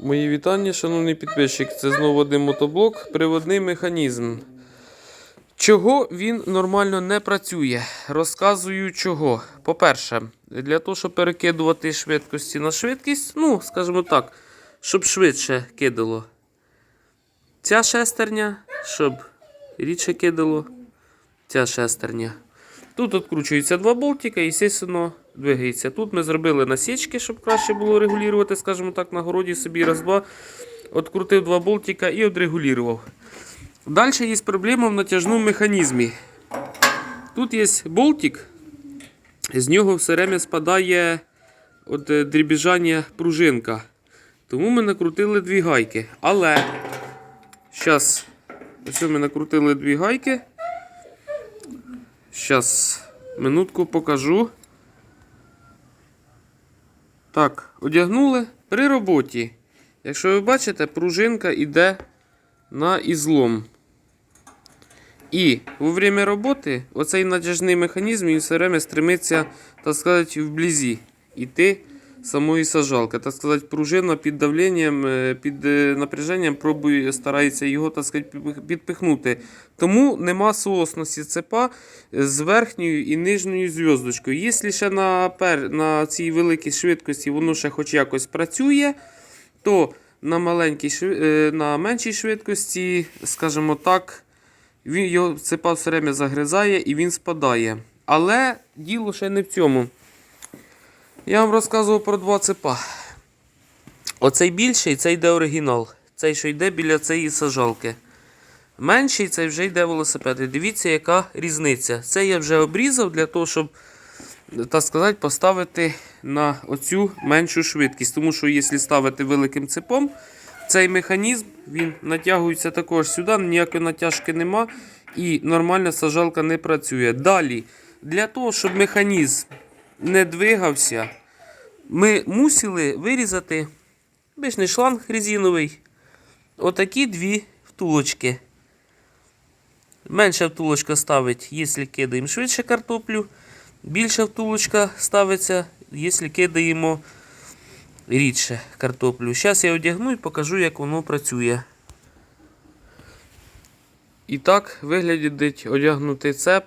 Мої вітання, шановний підписчик. Це знову один мотоблок, приводний механізм. Чого він нормально не працює? Розказую чого. По-перше, для того, щоб перекидувати швидкості на швидкість, ну, скажімо так, щоб швидше кидало. Ця шестерня, щоб рідше кидало. Ця шестерня. Тут відкручується два болтика і, звісно, двигається. Тут ми зробили насічки, щоб краще було регулювати, скажімо так, на городі собі раз-два. Открутив два болтика і відрегулював. Далі є проблема в натяжному механізмі. Тут є болтик, з нього все время спадає от е, дрібіжання пружинка. Тому ми накрутили дві гайки. Але зараз ось ми накрутили дві гайки. Зараз минутку покажу. Так, одягнули при роботі. Якщо ви бачите, пружинка йде на ізлом. І во время роботи оцей натяжний механізм він все время стремиться, так сказати, вблизі іти самої сажалки. Так сказати, пружина під давленням, е, під е, напряженням пробує, старається його так сказати, підпихнути. Тому нема соосності цепа з верхньою і нижньою зв'язочкою. Якщо ще на, пер, на цій великій швидкості воно ще хоч якось працює, то на, маленькій, е, на меншій швидкості, скажімо так, він його цепа все время загризає і він спадає. Але діло ще не в цьому. Я вам розказував про два цепа. Оцей більший, це йде оригінал. Цей, що йде біля цієї сажалки. Менший цей вже йде велосипед. І дивіться, яка різниця. Це я вже обрізав для того, щоб, так сказати, поставити на оцю меншу швидкість. Тому що, якщо ставити великим цепом, цей механізм він натягується також сюди, ніякої натяжки нема. І нормальна сажалка не працює. Далі, для того, щоб механізм не двигався, ми мусили вирізати обичний шланг резиновий. Отакі дві втулочки. Менша втулочка ставить, якщо кидаємо швидше картоплю. Більша втулочка ставиться, якщо кидаємо рідше картоплю. Зараз я одягну і покажу, як воно працює. І так виглядить одягнутий цеп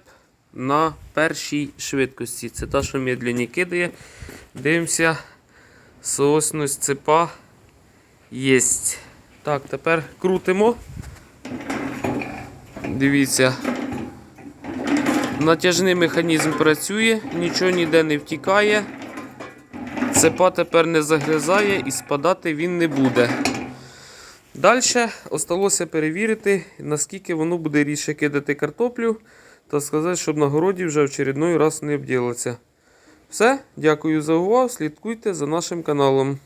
на першій швидкості. Це та, що медленні кидає. Дивимося, соосність цепа є. Так, тепер крутимо. Дивіться. Натяжний механізм працює, нічого ніде не втікає. Цепа тепер не загризає і спадати він не буде. Далі осталося перевірити, наскільки воно буде рідше кидати картоплю та сказати, щоб на городі вже в очередной раз не обділиться. Все, дякую за увагу. Слідкуйте за нашим каналом.